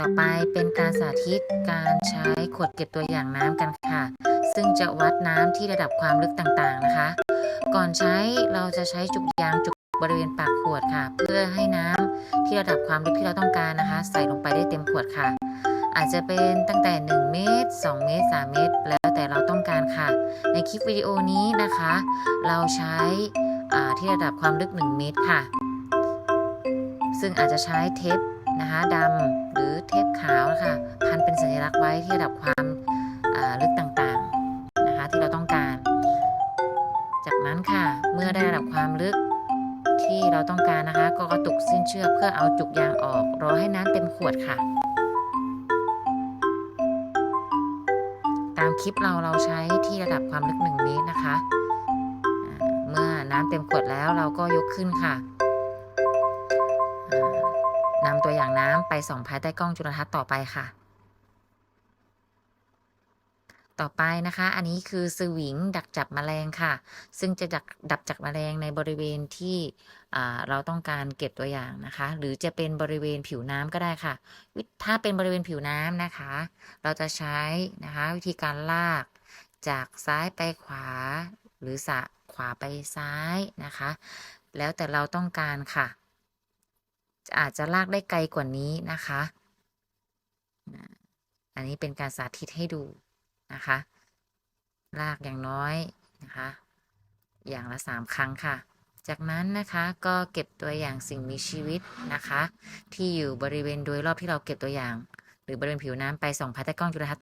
ต่อไปเป็นการสาธิตการใช้ขวดเก็บตัวอย่างน้ำกันค่ะ ซึ่งจะวัดน้ำที่ระดับความลึกต่างๆนะคะ ก่อนใช้เราจะใช้จุกยางจุกบริเวณปากขวดค่ะ เพื่อให้น้ำที่ระดับความลึกที่เราต้องการนะคะ ใส่ลงไปได้เต็มขวดค่ะ อาจจะเป็นตั้งแต่ 1 เมตร 2 เมตร 3 เมตร แล้วแต่เราต้องการค่ะ ในคลิปวิดีโอนี้นะคะ เราใช้ที่ระดับความลึก 1 เมตรค่ะ ซึ่งอาจจะใช้เทป นะคะดำหรือเทปขาวนะคะพันเป็นสัญลักษณ์ไว้ที่ระดับความาลึกต่างๆนะคะที่เราต้องการ จากนั้นค่ะเมื่อได้ระดับความลึกที่เราต้องการนะคะ ก็กระตุกเส้นเชือกเพื่อเอาจุกยางออกรอให้น้ำเต็มขวดค่ะ ตามคลิปเราเราใช้ที่ระดับความลึก 1 เมตรนะคะ เมื่อน้ำเต็มขวดแล้วเราก็ยกขึ้นค่ะ ตัวอย่างน้ำไปส่องภายใต้กล้องจุลทรรศน์ต่อไปค่ะ ต่อไปนะคะ อันนี้คือสวิงดักจับแมลงค่ะ ซึ่งจะดักดับจับแมลงในบริเวณที่เราต้องการเก็บตัวอย่างนะคะ หรือจะเป็นบริเวณผิวน้ำก็ได้ค่ะ ถ้าเป็นบริเวณผิวน้ำนะคะ เราจะใช้นะคะวิธีการลากจากซ้ายไปขวา หรือสะขวาไปซ้ายนะคะ แล้วแต่เราต้องการค่ะ อาจจะลากได้ไกลกว่านี้นะคะ อันนี้เป็นการสาธิตให้ดูนะคะ ลากอย่างน้อยนะคะ อย่างละสามครั้งค่ะ จากนั้นนะคะก็เก็บตัวอย่างสิ่งมีชีวิตนะคะ ที่อยู่บริเวณโดยรอบที่เราเก็บตัวอย่าง หรือบริเวณผิวน้ำไปส่องภายใต้กล้องจุลทรรศน์